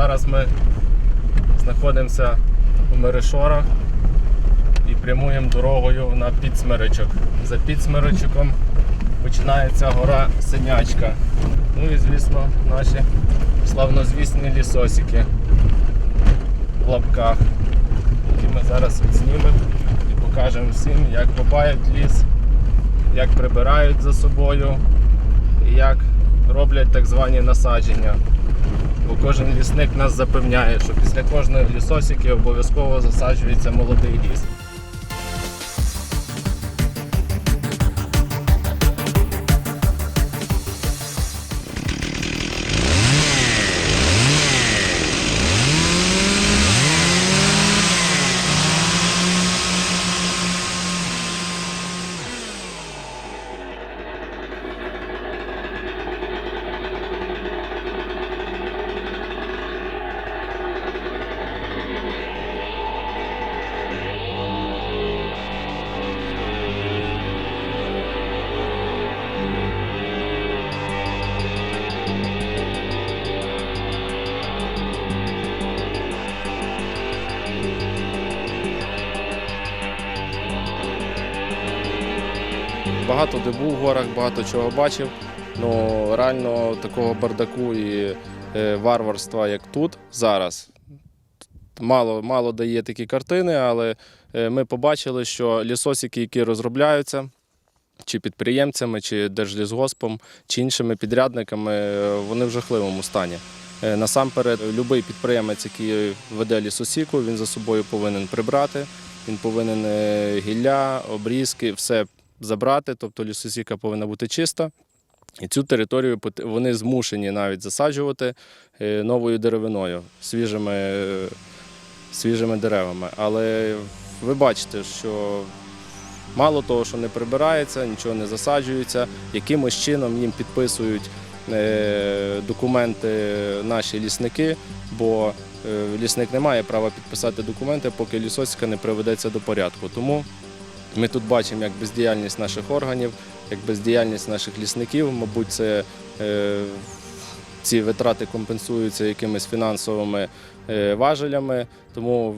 Зараз ми знаходимося у Мерешорах і прямуємо дорогою на Підсмиричок. За Підсмиричоком починається гора Синячка. Ну і звісно наші славнозвісні лісосики в лапках, які ми зараз знімемо і покажемо всім, як копають ліс, як прибирають за собою і як роблять так звані насадження. Бо кожен лісник нас запевняє, що після кожної лісосіки обов'язково засаджується молодий ліс. Багато де був в горах, багато чого бачив. Ну реально такого бардаку і е, варварства, як тут зараз. Мало, мало дає такі картини, але е, ми побачили, що лісосіки, які розробляються, чи підприємцями, чи Держлісгоспом, чи іншими підрядниками, е, вони в жахливому стані. Насамперед, будь-який підприємець, який веде лісосіку, він за собою повинен прибрати, він повинен гілля, обрізки, все забрати, тобто лісосіка повинна бути чиста. І цю територію вони змушені навіть засаджувати е, новою деревиною, свіжими, свіжими деревами. Але ви бачите, що мало того, що не прибирається, нічого не засаджується, якимось чином їм підписують е, документи наші лісники, бо е, лісник не має права підписати документи, поки лісосіка не приведеться до порядку. Тому ми тут бачимо як бездіяльність наших органів, як бездіяльність наших лісників. Мабуть, це е, ці витрати компенсуються якимись фінансовими е, важелями. Тому,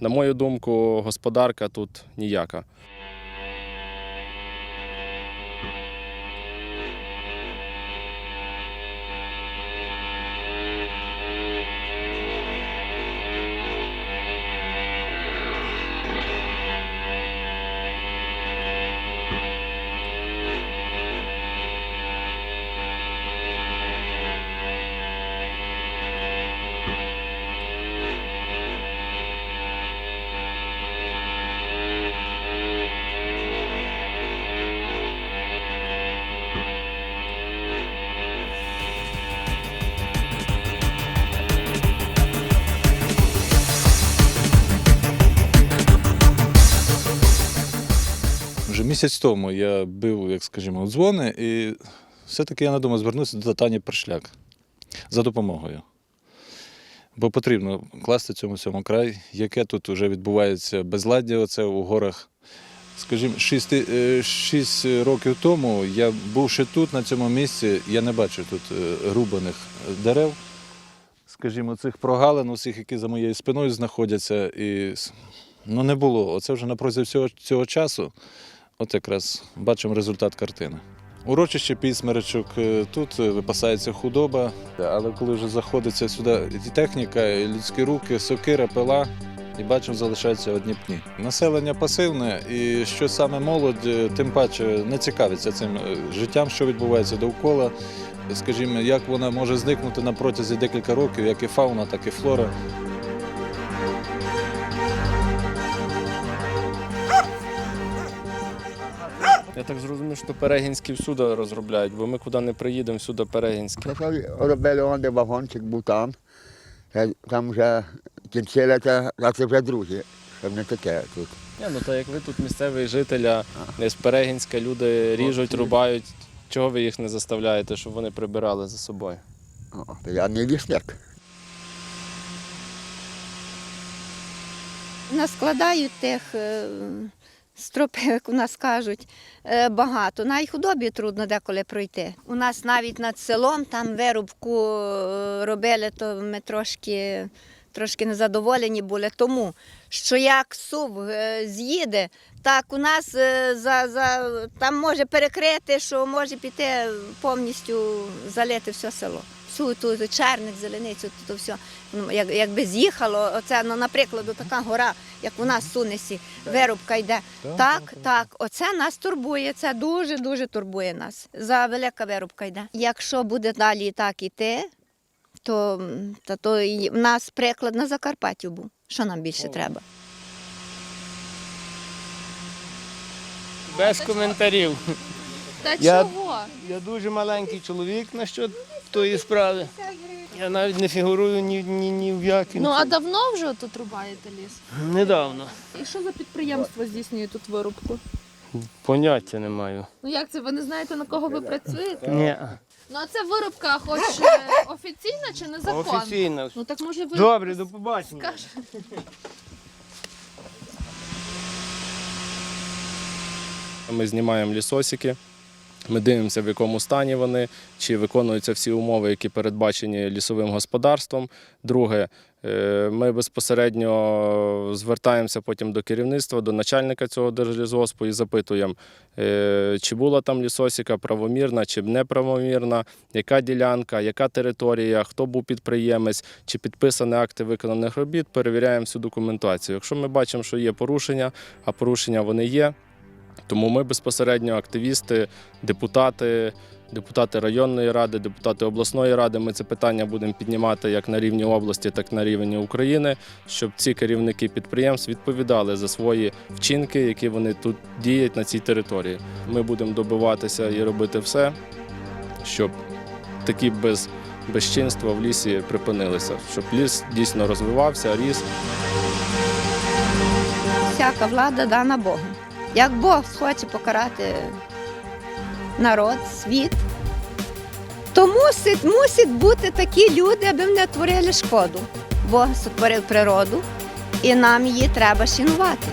на мою думку, господарка тут ніяка. Місяць тому я бив, як скажімо, дзвони, і все-таки я надумав звернутися до Тані Першляк за допомогою. Бо потрібно класти цьому всьому край, яке тут вже відбувається безладдя оце у горах. Скажімо, шість, е, шість років тому я бувши тут, на цьому місці, я не бачив тут е, рубаних дерев. Скажімо, цих прогалин, усіх, які за моєю спиною знаходяться, і ну, не було. Оце вже на протязі всього цього часу. От якраз бачимо результат картини. Урочище Пісмеречок, е, тут е, випасається худоба, але коли вже заходиться сюди і техніка, і людські руки, сокира, пила, і бачимо, залишаються одні пні. Населення пасивне, і що саме молодь, е, тим паче не цікавиться цим життям, що відбувається довкола. Скажімо, як вона може зникнути на протязі декілька років, як і фауна, так і флора. Я так зрозумів, що перегінські всюди розробляють, бо ми куди не приїдемо, всюди перегінські. Робили он, де вагончик був там. Там вже кінчили, це, а це вже другі, щоб не таке тут. Ні, ну то як ви тут місцевий житель, а з Перегінська люди ріжуть, рубають. Чого ви їх не заставляєте, щоб вони прибирали за собою? О, то я не лісник. наскладають тих е, стропи, як у нас кажуть, е, багато. На худобі трудно деколи пройти. У нас навіть над селом там вирубку е, робили, то ми трошки, трошки незадоволені були. Тому що як сув е, з'їде, так у нас за, за, там може перекрити, що може піти повністю залити все село. Всю ту черник, зеленицю, то все. Ну, як, якби з'їхало, оце, ну, наприклад, така гора, як у нас в Сунесі, вирубка йде. Так, так, оце нас турбує, це дуже-дуже турбує нас. За велика вирубка йде. Якщо буде далі так іти, то, та, то і в нас приклад на Закарпаттю був. Що нам більше треба? Без коментарів. Та Я- чого? Я дуже маленький чоловік на що тої справи. Я навіть не фігурую ні, ні, ні в якій. Ну а давно вже тут рубаєте ліс? Недавно. І що за підприємство здійснює тут вирубку? Поняття не маю. Ну як це? Ви не знаєте на кого ви працюєте? Ні. Ну а це вирубка, хоч е, офіційна чи незаконна? Офіційно. Ну так може ви Добре, до побачення. скажете? Ми знімаємо лісосики, ми дивимося, в якому стані вони, чи виконуються всі умови, які передбачені лісовим господарством. Друге, е, ми безпосередньо звертаємося потім до керівництва, до начальника цього держлісгоспу і запитуємо, е, чи була там лісосіка правомірна, чи неправомірна, яка ділянка, яка територія, хто був підприємець, чи підписані акти виконаних робіт. Перевіряємо всю документацію. Якщо ми бачимо, що є порушення, а порушення вони є. Тому ми безпосередньо активісти, депутати, депутати районної ради, депутати обласної ради. Ми це питання будемо піднімати як на рівні області, так і на рівні України, щоб ці керівники підприємств відповідали за свої вчинки, які вони тут діють на цій території. Ми будемо добиватися і робити все, щоб такі без, безчинства в лісі припинилися, щоб ліс дійсно розвивався, ріс. Всяка влада дана Богом. Як Бог хоче покарати народ, світ, то мусить, мусить бути такі люди, аби не творили шкоду. Бог сотворив природу, і нам її треба шанувати.